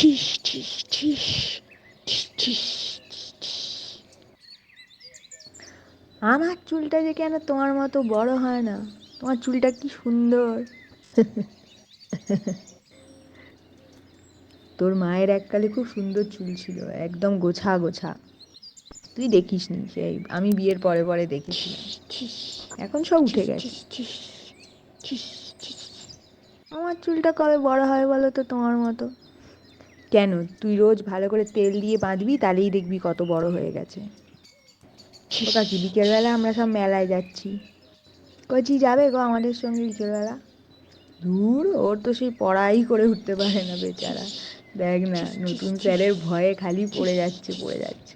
ঠিস ঠিস ঠিস ঠিস। আমার চুলটা যে কেন তোমার মতো বড় হয় না? তোমার চুলটা কি সুন্দর? তোর মায়ের এককালে খুব সুন্দর চুল ছিল, একদম গোছা গোছা। তুই দেখিসনি, সেই আমি বিয়ের পরে পরে দেখেছিলাম। এখন সব উঠে গেছে। আমার চুলটা কবে বড় হয় বলো তো তোমার মতো? কেন? তুই রোজ ভালো করে তেল দিয়ে বাঁধবি, তাহলেই দেখবি কত বড় হয়ে গেছে। কাকি বিকেলবেলা আমরা সব মেলায় যাচ্ছি? কচি যাবে গো আমাদের সঙ্গে বিকেলবেলা? দূর ওর তো সেই পড়াই করে উঠতে পারে না বেচারা। দেখ না, নতুন স্যারের ভয়ে খালি পড়ে যাচ্ছে পড়ে যাচ্ছে।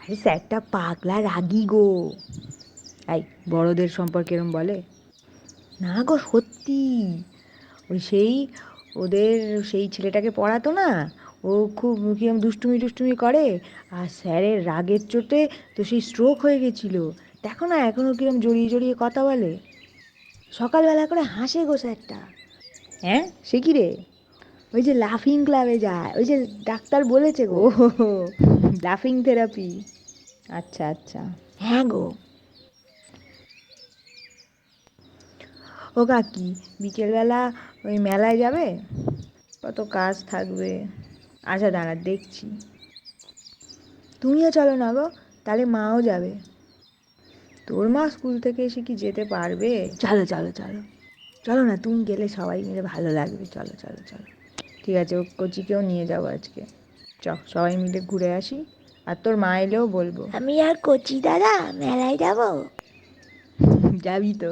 আরে স্যারটা পাগলা রাগি গো। এই, বড়দের সম্পর্কে এরম বলে? না গো, সত্যি। ওই সেই ওদের সেই ছেলেটাকে পড়াতো না ও খুব কিরম দুষ্টুমি টুষ্টুমি করে আর স্যারের রাগের চোটে তো সেই স্ট্রোক হয়ে গেছিল। দেখো না এখনও কিরম জড়িয়ে জড়িয়ে কথা বলে। সকালবেলা করে হাসে গো স্যারটা। হ্যাঁ? সে কি রে? ওই যে লাফিং ক্লাবে যায় ওই যে ডাক্তার বলেছে গো। লাফিং থেরাপি আচ্ছা আচ্ছা। হ্যাঁ গো। ও কাকি বিকেলবেলা ওই মেলায় যাবে? কত কাজ থাকবে। আচ্ছা দাঁড়া দেখছি। তুমিও চলো না গো তাহলে মাও যাবে। তোর মা স্কুল থেকে এসে কি যেতে পারবে? চলো চলো চলো। চলো না তুমি গেলে সবাই মিলে ভালো লাগবে। চলো চলো চলো। ঠিক আছে ও কচিকেও নিয়ে যাব আজকে। চ সবাই মিলে ঘুরে আসি। আর তোর মা এলেও বলব। আমি আর কচি দাদা মেলায় যাব। যাবি তো।